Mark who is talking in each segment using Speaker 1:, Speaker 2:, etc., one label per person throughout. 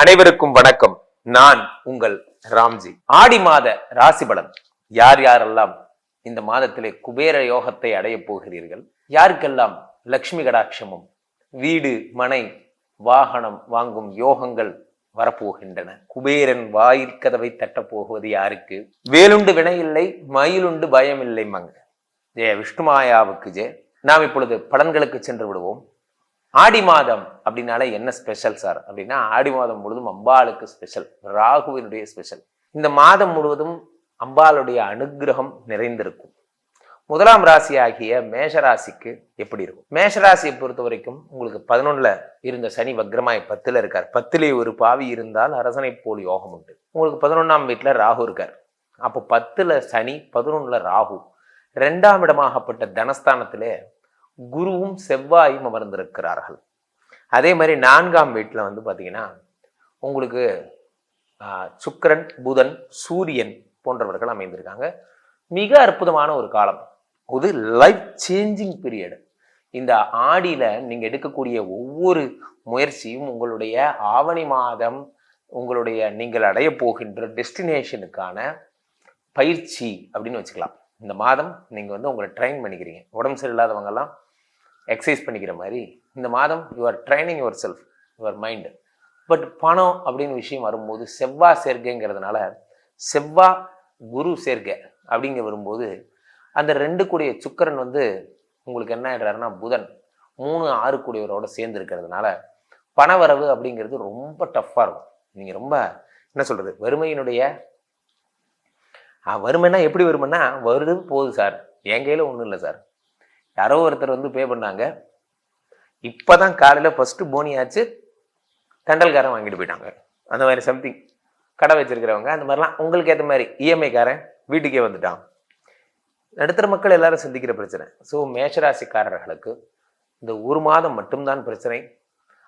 Speaker 1: அனைவருக்கும் வணக்கம். நான் உங்கள் ராம்ஜி. ஆடி மாத ராசி பலன். யார் யாரெல்லாம் இந்த மாதத்திலே குபேர யோகத்தை அடையப் போகிறீர்கள்? யாருக்கெல்லாம் லக்ஷ்மி கடாட்சமும் வீடு மனை வாகனம் வாங்கும் யோகங்கள் வரப்போகின்றன? குபேரன் வாயில் கதவை தட்டப் போவது யாருக்கு? வேலுண்டு வினையில்லை மயிலுண்டு பயமில்லை மங்க. ஜெய விஷ்ணுமாயாவுக்கு ஜெய நாம் இப்பொழுது பலன்களுக்கு சென்று விடுவோம். ஆடி மாதம் அப்படின்னாலே என்ன ஸ்பெஷல் சார் அப்படின்னா ஆடி மாதம் முழுவதும் அம்பாளுக்கு ஸ்பெஷல் ராகுவினுடைய ஸ்பெஷல் இந்த மாதம் முழுவதும் அம்பாளுடைய அனுகிரகம் நிறைந்திருக்கும். முதலாம் ராசி ஆகிய மேஷராசிக்கு எப்படி இருக்கும்? மேஷராசியை பொறுத்த வரைக்கும் உங்களுக்கு பதினொன்னுல இருந்த சனி வக்ரமாய் பத்துல இருக்கார். பத்திலே ஒரு பாவி இருந்தால் அரசனை போல் யோகம் உண்டு. உங்களுக்கு பதினொன்னாம் வீட்டுல ராகு இருக்கார். அப்போ பத்துல சனி பதினொன்னுல ராகு. ரெண்டாம் இடமாகப்பட்ட தனஸ்தானத்திலே குருவும் செவ்வாயும் அமர்ந்திருக்கிறார்கள். அதே மாதிரி நான்காம் வீட்டில் வந்து பார்த்தீங்கன்னா உங்களுக்கு சுக்கரன் சுக்கிரன் புதன் சூரியன் போன்றவர்கள் அமைந்திருக்காங்க. மிக அற்புதமான ஒரு காலம். இது லைஃப் சேஞ்சிங் பீரியட் இந்த ஆடியில் நீங்கள் எடுக்கக்கூடிய ஒவ்வொரு முயற்சியும் உங்களுடைய ஆவணி மாதம் உங்களுடைய நீங்கள் அடைய போகின்ற டெஸ்டினேஷனுக்கான பயிற்சி அப்படின்னு வச்சுக்கலாம். இந்த மாதம் நீங்கள் வந்து உங்களை ட்ரெயின் பண்ணிக்கிறீங்க. உடம்பு சரியில்லாதவங்கெல்லாம் எக்ஸசைஸ் பண்ணிக்கிற மாதிரி இந்த மாதம் your training yourself your mind but பணம் அப்படின்னு விஷயம் வரும்போது செவ்வாய் சேர்க்கைங்கிறதுனால செவ்வா குரு சேர்க்கை அப்படிங்க வரும்போது அந்த ரெண்டு கூடிய சுக்கரன் வந்து உங்களுக்கு என்ன ஆகிடுறாருன்னா புதன். மூணு ஆறு கூடியவரோட சேர்ந்து இருக்கிறதுனால பணவரவு அப்படிங்கிறது ரொம்ப டஃப்பாக இருக்கும். நீங்கள் ரொம்ப என்ன சொல்கிறது வறுமையினுடைய வறுமைன்னா எப்படி வருமைன்னா வருது போகுது சார். என் கையில் ஒன்றும் இல்லை சார். யாரோ ஒருத்தர் வந்து பே பண்ணாங்க. இப்போதான் காலையில் ஃபஸ்ட்டு போனி ஆச்சு. தண்டல்காரன் வாங்கிட்டு போயிட்டாங்க. அந்த மாதிரி சம்திங் கடை வச்சிருக்கிறவங்க அந்த மாதிரிலாம் உங்களுக்கு ஏற்ற மாதிரி இஎம்ஐக்காரன் வீட்டுக்கே வந்துட்டான். நடுத்தர மக்கள் எல்லாரும் சந்திக்கிற பிரச்சனை. ஸோ மேஷராசிக்காரர்களுக்கு இந்த ஒரு மாதம் மட்டும்தான் பிரச்சனை.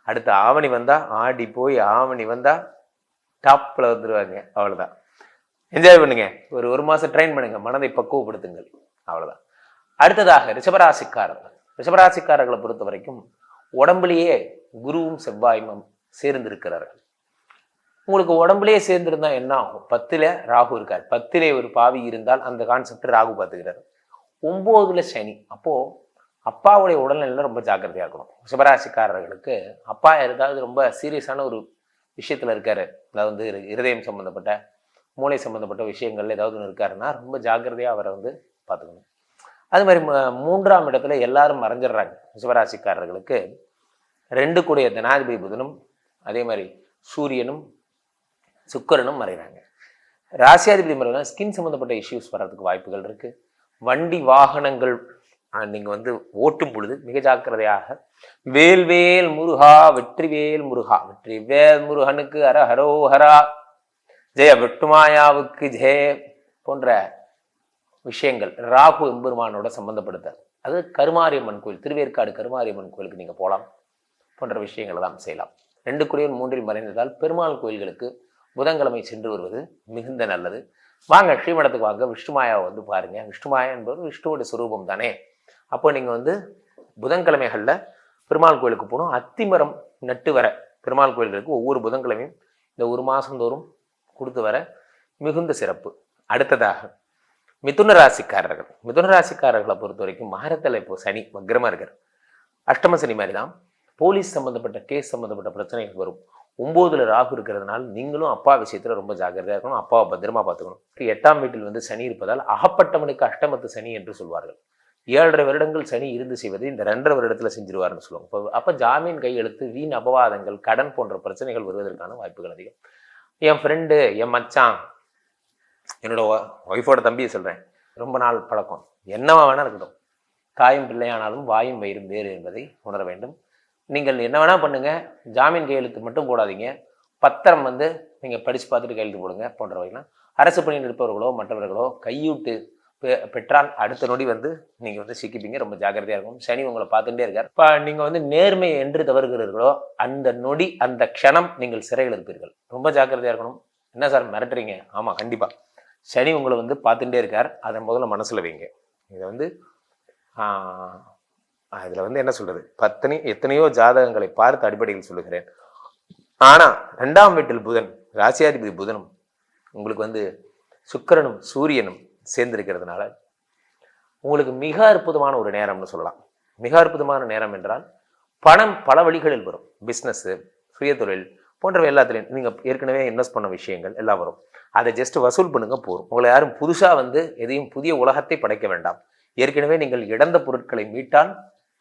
Speaker 1: அடுத்து ஆவணி வந்தால் ஆடி போய் ஆவணி வந்தால் டாப்பில் வந்துடுவாங்க அவ்வளோதான் என்ஜாய் பண்ணுங்கள் ஒரு ஒரு மாதம் ட்ரெயின் பண்ணுங்கள் மனதை பக்குவப்படுத்துங்கள். அவ்வளோதான் அடுத்ததாக ரிஷபராசிக்காரர்கள். ரிஷபராசிக்காரர்களை பொறுத்த வரைக்கும் உடம்புலயே குருவும் செவ்வாயும் சேர்ந்திருக்கிறார்கள். உங்களுக்கு உடம்புலேயே சேர்ந்திருந்தா என்ன ஆகும்? பத்தில் ராகு இருக்கார். பத்திலே ஒரு பாவி இருந்தால் அந்த கான்செப்ட் ராகு பார்த்துக்கிறாரு. ஒம்போதுல சனி. அப்போது அப்பாவுடைய உடல்நிலையில ரொம்ப ஜாக்கிரதையாக இருக்கணும். ரிஷபராசிக்காரர்களுக்கு அப்பா ஏதாவது ரொம்ப சீரியஸான ஒரு விஷயத்தில் இருக்காரு. அதாவது வந்து இருதயம் சம்மந்தப்பட்ட மூளை சம்மந்தப்பட்ட விஷயங்கள்ல ஏதாவது ஒன்று இருக்காருன்னா ரொம்ப ஜாக்கிரதையாக அவரை வந்து பார்த்துக்கணும். அது மாதிரி மூன்றாம் இடத்துல எல்லாரும் மறைஞ்சிடுறாங்க. சிவராசிக்காரர்களுக்கு ரெண்டு கூடிய தனாதிபதி புதனும் அதே மாதிரி சூரியனும் சுக்கரனும் மறைகிறாங்க. ராசியாதிபதி மறைனா ஸ்கின் சம்மந்தப்பட்ட இஷ்யூஸ் வர்றதுக்கு வாய்ப்புகள் இருக்குது வண்டி வாகனங்கள் நீங்கள் வந்து ஓட்டும் பொழுது மிக ஜாக்கிரதையாக வேல்வேல் முருகா வெற்றிவேல் முருகா வெற்றி வேல் முருகனுக்கு ஹர ஹரோஹரா ஜெய வெட்டுமாயாவுக்கு ஜெய போன்ற விஷயங்கள் ராகு எம்பெருமானோட சம்பந்தப்படுத்த அது கருமாரியம்மன் கோயில் திருவேற்காடு கருமாரியம்மன் கோயிலுக்கு நீங்கள் போகலாம் போன்ற விஷயங்களை தான் செய்யலாம். ரெண்டு குடியன் மூன்றில் மறைந்ததால் பெருமாள் கோயில்களுக்கு புதன்கிழமை சென்று வருவது மிகுந்த நல்லது. வாங்க ஸ்ரீமடத்துக்கு வாங்க. விஷ்ணுமாயாவை வந்து பாருங்க. விஷ்ணுமாயா என்பது விஷ்ணுவோட சுரூபம் தானே. அப்போ நீங்கள் வந்து புதன்கிழமைகளில் பெருமாள் கோயிலுக்கு போகணும். அத்திமரம் நட்டு வர பெருமாள் கோயில்களுக்கு ஒவ்வொரு புதன்கிழமையும் இந்த ஒரு மாதந்தோறும் கொடுத்து வர மிகுந்த சிறப்பு. அடுத்ததாக மிதுன ராசிக்காரர்கள். மிதுன ராசிக்காரர்களை பொறுத்த வரைக்கும் மகரத்தில் இப்போ சனி வக்ரமாக இருக்கார். அஷ்டம சனி மாதிரி தான் போலீஸ் சம்மந்தப்பட்ட கேஸ் சம்மந்தப்பட்ட பிரச்சனைகள் வரும். ஒம்போதில் ராகு இருக்கிறதுனால நீங்களும் அப்பா விஷயத்தில் ரொம்ப ஜாக்கிரதையாக இருக்கணும். அப்பாவை பத்திரமா பார்த்துக்கணும். எட்டாம் வீட்டில் வந்து சனி இருப்பதால் அகப்பட்டவனுக்கு அஷ்டமத்து சனி என்று சொல்வார்கள். ஏழரை வருடங்கள் சனி இருந்து செய்வது இந்த ரெண்டரை வருடத்தில் செஞ்சிருவார்னு சொல்லுவாங்க. இப்போ அப்போ ஜாமீன் கையெழுத்து வீண் அபவாதங்கள் கடன் போன்ற பிரச்சனைகள் வருவதற்கான வாய்ப்புகள் அதிகம். என் ஃப்ரெண்டு என் மச்சான் என்னோட ஒய்ஃபோட தம்பியை சொல்கிறேன் ரொம்ப நாள் பழக்கம். என்னவா வேணால் இருக்கட்டும். தாயும் பிள்ளையானாலும் வாயும் வயிறும் வேறு என்பதை உணர வேண்டும். நீங்கள் என்ன வேணால் பண்ணுங்கள் ஜாமீன் கையெழுத்து மட்டும் போடாதீங்க. பத்திரம் வந்து நீங்கள் படித்து பார்த்துட்டு கையெழுத்து போடுங்க போன்றவைகள்லாம். அரசு பணியில் இருப்பவர்களோ மற்றவர்களோ கையூட்டு பெ- பெற்றால் அடுத்த நொடி வந்து நீங்கள் வந்து சிக்கிப்பீங்க. ரொம்ப ஜாக்கிரதையாக இருக்கும். சனி உங்களை பார்த்துட்டே இருக்கார். இப்போ நீங்கள் வந்து நேர்மை என்று தவறுகிறீர்களோ அந்த நொடி அந்த க்ஷணம் நீங்கள் சிறையில் இருப்பீர்கள். ரொம்ப ஜாக்கிரதையாக இருக்கணும். என்ன சார் மிரட்டுறீங்க? ஆமாம் கண்டிப்பாக சனி உங்களை வந்து பார்த்துட்டே இருக்கார். அதை முதல்ல மனசில் வைங்க. இதை வந்து இதில் வந்து என்ன சொல்கிறது பத்தனை எத்தனையோ ஜாதகங்களை பார்த்து அடிப்படையில் சொல்லுகிறேன். ஆனால் ரெண்டாம் வீட்டில் புதன் ராசியாதிபதி புதனும் உங்களுக்கு வந்து சுக்கிரனும் சூரியனும் சேர்ந்திருக்கிறதுனால உங்களுக்கு மிக அற்புதமான ஒரு நேரம்னு சொல்லலாம். மிக அற்புதமான நேரம் என்றால் பணம் பல வழிகளில் வரும். பிஸ்னஸ்ஸு சுயதொழில் போன்றவை எல்லாத்துலேயும் நீங்கள் ஏற்கனவே இன்வெஸ்ட் பண்ண விஷயங்கள் எல்லாம் வரும். அதை ஜஸ்ட் வசூல் பண்ணுங்க போதும். உங்களை யாரும் புதுசாக வந்து எதையும் புதிய உலகத்தை படைக்க வேண்டாம். ஏற்கனவே நீங்கள் இழந்த பொருட்களை மீட்டால்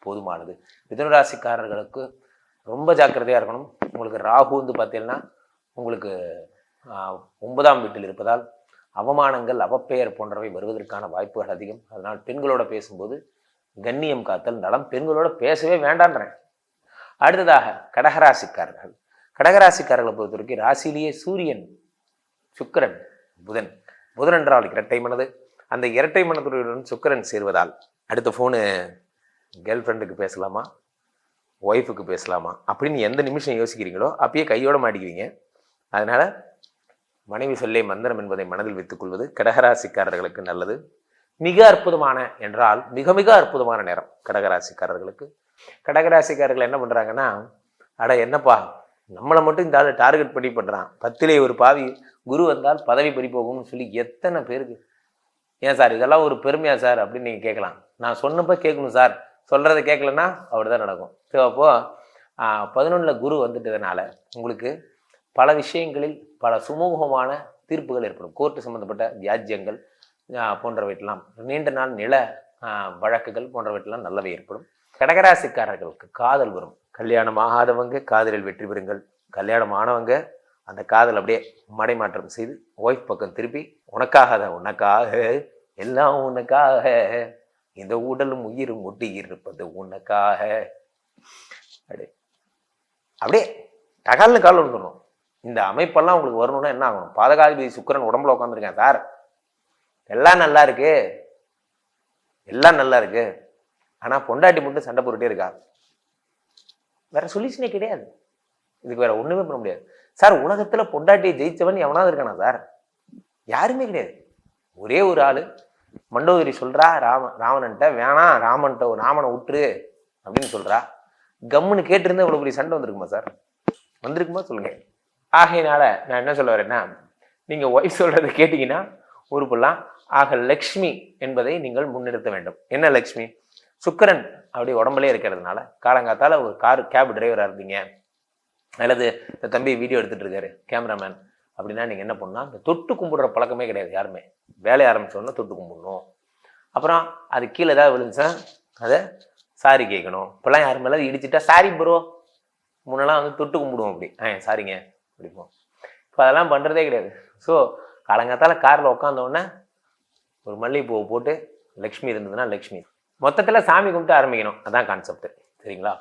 Speaker 1: போதுமானது. மிதனராசிக்காரர்களுக்கு ரொம்ப ஜாக்கிரதையாக இருக்கணும். உங்களுக்கு ராகு வந்து பார்த்தீங்கன்னா உங்களுக்கு ஒன்பதாம் வீட்டில் இருப்பதால் அவமானங்கள் அவப்பெயர் போன்றவை வருவதற்கான வாய்ப்புகள் அதிகம். அதனால் பெண்களோட பேசும்போது கண்ணியம் காத்தல் நலம். பெண்களோட பேசவே வேண்டான்றேன் அடுத்ததாக கடகராசிக்காரர்கள். கடகராசிக்காரர்களை பொறுத்த வரைக்கும் ராசியிலேயே சூரியன் சுக்கிரன் புதன். புதன் என்றால் இரட்டை மனது. அந்த இரட்டை மனதுடன் சுக்கிரன் சேர்வதால் அடுத்த ஃபோனு கேர்ள் ஃப்ரெண்டுக்கு பேசலாமா? ஒய்ஃபுக்கு பேசலாமா? அப்படின்னு எந்த நிமிஷம் யோசிக்கிறீங்களோ அப்பயே கையோட மாட்டிக்குவீங்க அதனால் மனைவி சொல்லே மந்திரம் என்பதை மனதில் வைத்துக்கொள்வது கடகராசிக்காரர்களுக்கு நல்லது. மிக அற்புதமான என்றால் மிக மிக அற்புதமான நேரம் கடகராசிக்காரர்களுக்கு. கடகராசிக்காரர்கள் என்ன பண்ணுறாங்கன்னா அட என்னப்பா நம்மளை மட்டும் இந்த ஆளை டார்கெட் பண்ணி பண்ணுறான் பத்திலே ஒரு பாவி குரு வந்தால் பதவி பறி போகும்னு சொல்லி எத்தனை பேருக்கு? ஏன் சார்? இதெல்லாம் ஒரு பெருமையா சார் அப்படின்னு நீங்கள் கேட்கலாம். நான் சொன்னப்போ கேட்கணும் சார். சொல்கிறத கேட்கலன்னா அப்படி தான் நடக்கும் ஸோ அப்போது பதினொன்றில் குரு வந்துட்டதுனால உங்களுக்கு பல விஷயங்களில் பல சுமூகமான தீர்ப்புகள் ஏற்படும். கோர்ட்டு சம்மந்தப்பட்ட வியாஜ்யங்கள் ஆஹ் போன்றவற்றெல்லாம் நீண்ட நாள் நில வழக்குகள் போன்றவற்றெல்லாம் நல்லவை ஏற்படும். கடகராசிக்காரர்களுக்கு காதல் வரும். கல்யாணம் ஆகாதவங்க காதலில் வெற்றி பெறுங்கள். கல்யாணம் ஆனவங்க அந்த காதல் அப்படியே மடைமாற்றம் செய்து ஒய்ஃப் பக்கம் திருப்பி உனக்காக தான் உனக்காக எல்லாம் உனக்காக இந்த உடலும் உயிரும் ஒட்டி இருப்பது உனக்காக. அப்படியே அப்படியே தகால்னு கால் வந்துடணும் இந்த அமைப்பெல்லாம் உங்களுக்கு வரணும்னா என்ன ஆகணும்? பாதகாதிபதி சுக்கிரன் உடம்புல உட்காந்துருக்கேன் சார். எல்லாம் நல்லா இருக்கு. எல்லாம் நல்லா இருக்கு. ஆனால் பொண்டாட்டி மட்டும் சண்டை போட்டுட்டே இருக்கா? வேற சொல்யூஷனே கிடையாது. இதுக்கு வேற ஒண்ணுமே பண்ண முடியாது. சார் உலகத்துல பொண்டாட்டியை ஜெயிச்சவன் எவனாவது இருக்கானா சார்? யாருமே கிடையாது. ஒரே ஒரு ஆளு. மண்டோதரி சொல்றா ராம ராவணன்ட்ட வேணாம் ராமன்ட்ட ஒரு ராமனை விட்டுரு அப்படின்னு சொல்றா. கம்முன்னு கேட்டிருந்தா இவ்வளவு பெரிய சண்டை வந்திருக்குமா சார்? வந்திருக்குமா? சொல்லுங்க. ஆகையினால நான் என்ன சொல்ல வரேன்னா நீங்க ஒய்ஃப் சொல்றதை கேட்டீங்கன்னா உறுப்புலாம் ஆக லக்ஷ்மி என்பதை நீங்கள் முன்னிறுத்த வேண்டும். என்ன லக்ஷ்மி? சுக்கரன் அப்படி உடம்புலே இருக்கிறதுனால காலங்காத்தால ஒரு கார் கேப் டிரைவராக இருந்தீங்க அல்லது இந்த தம்பி வீடியோ எடுத்துகிட்டு இருக்காரு கேமராமேன் அப்படின்னா நீங்கள் என்ன பண்ணால் இந்த தொட்டு கும்பிடுற பழக்கமே கிடையாது யாருமே. வேலைய ஆரம்பிச்சோன்னா தொட்டு கும்பிடணும். அப்புறம் அது கீழே ஏதாவது விழுந்துச்சா அதை சாரி கேட்கணும். இப்போல்லாம் யார் மேலே இடிச்சிட்டா சாரி ப்ரோ முன்னெல்லாம் வந்து தொட்டு கும்பிடுவோம் அப்படி. ஆ சாரிங்க. அப்படிப்போம் இப்போ அதெல்லாம் பண்ணுறதே கிடையாது. ஸோ காலங்காத்தால் காரில் உட்காந்தோடனே ஒரு மல்லிகைப்பூவை போட்டு லக்ஷ்மி இருந்ததுன்னா லக்ஷ்மி. மொத்தத்தில் சாமி கும்பிட்டு ஆரம்பிக்கணும். அதான் கான்செப்ட் சரிங்களா?